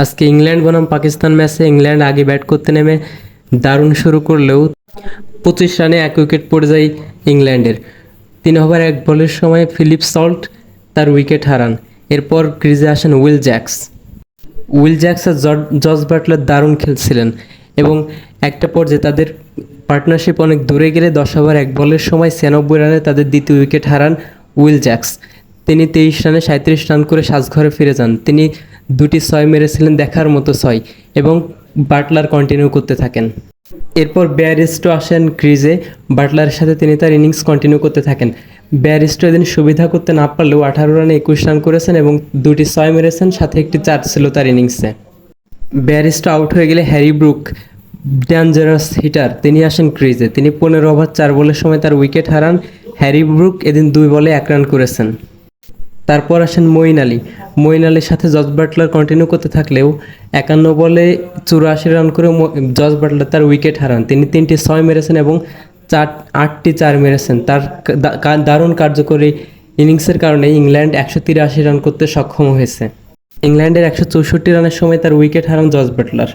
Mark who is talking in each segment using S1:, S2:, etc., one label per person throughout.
S1: আজকে ইংল্যান্ড বনাম পাকিস্তান ম্যাচে ইংল্যান্ড আগে ব্যাট করতে নেমে দারুণ শুরু করলেও পঁচিশ রানে এক উইকেট পড়ে যায় ইংল্যান্ডের। তিন ওভার এক বলের সময় ফিলিপ সল্ট তার উইকেট হারান। এরপর ক্রিজে আসেন উইল জ্যাক্স। উইল জ্যাক্স আর জর্জ বাটলার দারুণ খেলছিলেন এবং একটা পর্যায়ে তাদের পার্টনারশিপ অনেক দূরে গেলে দশ ওভার এক বলের সময় ছিয়ানব্বই রানে তাদের দ্বিতীয় উইকেট হারান উইল জ্যাক্স। তিনি তেইশ রানে সাঁত্রিশ রান করে সাজঘরে ফিরে যান। তিনি দুটি ছয় মেরেছিলেন দেখার মতো ছয় এবং বাটলার কন্টিনিউ করতে থাকেন। এরপর ব্যারিস্টো আসেন ক্রিজে, বাটলারের সাথে তিনি তার ইনিংস কন্টিনিউ করতে থাকেন। ব্যারিস্টো এদিন সুবিধা করতে না পারলেও আঠারো রানে একুশ রান করেছেন এবং দুটি ছয় মেরেছেন, সাথে একটি চার ছিল তার ইনিংসে। ব্যারিস্টো আউট হয়ে গেলে হ্যারি ব্রুক ডেঞ্জারাস হিটার তিনি আসেন ক্রিজে। তিনি পনেরো ওভার চার বলের সময় তার উইকেট হারান। হ্যারি ব্রুক এদিন দুই বলে এক রান করেছেন। তারপর আসেন মঈন আলী। মঈন আলীর সাথে জজ বাটলার কন্টিনিউ করতে থাকলেও একান্ন বলে চুরাশি রান করে জজ বাটলার তার উইকেট হারান। তিনি তিনটি ছয় মেরেছেন এবং চার, আটটি চার মেরেছেন। তার দারুণ কার্যকরী ইনিংসের কারণে ইংল্যান্ড একশো তিরাশি রান করতে সক্ষম হয়েছে। ইংল্যান্ডের একশো চৌষট্টি রানের সময় তার উইকেট হারান জজ বাটলার।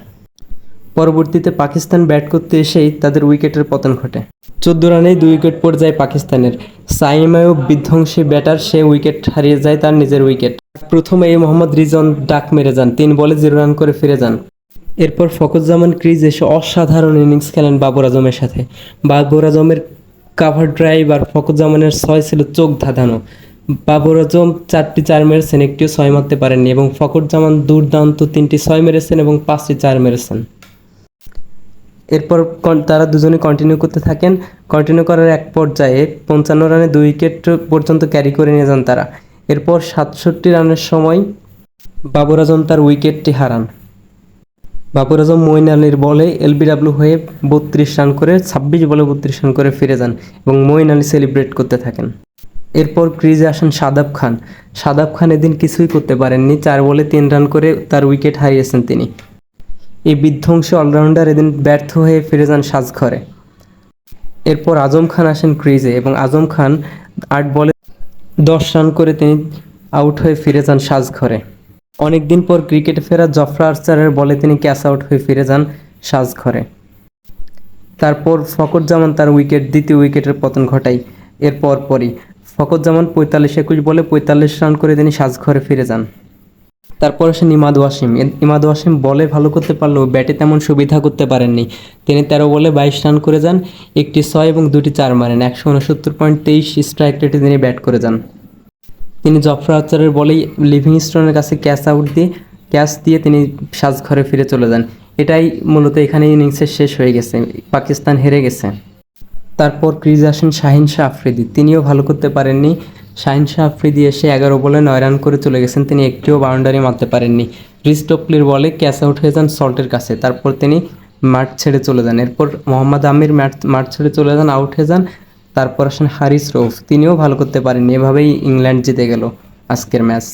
S1: পরবর্তীতে পাকিস্তান ব্যাট করতে এসেই তাদের উইকেটের পতন ঘটে। চোদ্দ রানেই দুই উইকেট পড়ে যায় পাকিস্তানের। সাইম আয়ুব বিধ্বংসী ব্যাটার, সে উইকেট হারিয়ে যায় তার নিজের উইকেট। প্রথমে এই মোহাম্মদ রিজন ডাক মেরে যান, তিন বলে জিরো রান করে ফিরে যান। এরপর ফখরুজ্জামান ক্রিজ এসে অসাধারণ ইনিংস খেলেন বাবর আজমের সাথে। বাবর আজমের কাভার ড্রাইভ আর ফখরুজ্জামানের ছয় ছিল চোখ ধাঁধানো। বাবর আজম চারটি চার মেরেছেন, একটিও ছয় মারতে পারেননি এবং ফখরুজ্জামান দুর্দান্ত তিনটি ছয় মেরেছেন এবং পাঁচটি চার মেরেছেন। এরপর তারা দুজনে কন্টিনিউ করতে থাকেন। কন্টিনিউ করার এক পর্যায়ে পঞ্চান্ন রানে দুই উইকেট পর্যন্ত ক্যারি করে নিয়ে যান তারা। এরপর সাতষট্টি রানের সময় বাবর আজম তার উইকেটটি হারান। বাবর আজম মইন আলীর বলে এলবিডাব্লিউ হয়ে বত্রিশ রান করে, ছাব্বিশ বলে বত্রিশ রান করে ফিরে যান এবং মঈন আলী সেলিব্রেট করতে থাকেন। এরপর ক্রিজে আসেন সাদাব খান। সাদাব খান এদিন কিছুই করতে পারেননি, চার বলে তিন রান করে তার উইকেট হারিয়েছেন তিনি। এই বিধ্বংসী অলরাউন্ডার এদিন ব্যর্থ হয়ে ফিরে যান সাজঘরে। এরপর আজম খান আসেন ক্রিজে এবং আজম খান আট বলে দশ রান করে তিনি আউট হয়ে ফিরে যান সাজঘরে। অনেকদিন পর ক্রিকেটে ফেরা জফরা আর্চারের বলে তিনি ক্যাচ আউট হয়ে ফিরে যান সাজঘরে। তারপর ফকরজামান তার উইকেট, দ্বিতীয় উইকেটের পতন ঘটায়। এর পরপরই ফকরজামান পঁয়তাল্লিশ একুশ বলে পঁয়তাল্লিশ রান করে তিনি সাজঘরে ফিরে যান। তারপর আসেন ইমাদ ওয়াসিম ইমাদ ওয়াসিম বলে ভালো করতে পারলেও ব্যাটে তেমন সুবিধা করতে পারেননি। তিনি তেরো বলে বাইশ রান করে যান, একটি ছয় এবং দুটি চার মারেন। একশো উনসত্তর পয়েন্ট তেইশ স্ট্রাইক রেটে তিনি ব্যাট করে যান। তিনি জফরা আচারের বলেই লিভিংস্টোনের কাছে ক্যাচ আউট দিয়ে, ক্যাচ দিয়ে তিনি সাজঘরে ফিরে চলে যান। এটাই মূলত এখানে ইনিংসের শেষ হয়ে গেছে। পাকিস্তান হেরে গেছে। তারপর ক্রিজে আসেন শাহিন শাহ আফ্রিদি। তিনিও ভালো করতে পারেননি। শাহিন শাহ আফ্রিদি এসে এগারো বলে নয় রান করে চলে গেছেন। তিনি একটিও বাউন্ডারি মারতে পারেননি। রিস্টপলির বলে ক্যাচ আউট হয়ে যান সল্টের কাছে। তারপর তিনি মাঠ ছেড়ে চলে যান। এরপর মোহাম্মদ আমির ম্যাট, মাঠ ছেড়ে চলে যান, আউট হয়ে যান। তারপর আসেন হারিস রৌফ। তিনিও ভালো করতে পারেননি। এভাবেই ইংল্যান্ড জিতে গেল আজকের ম্যাচ।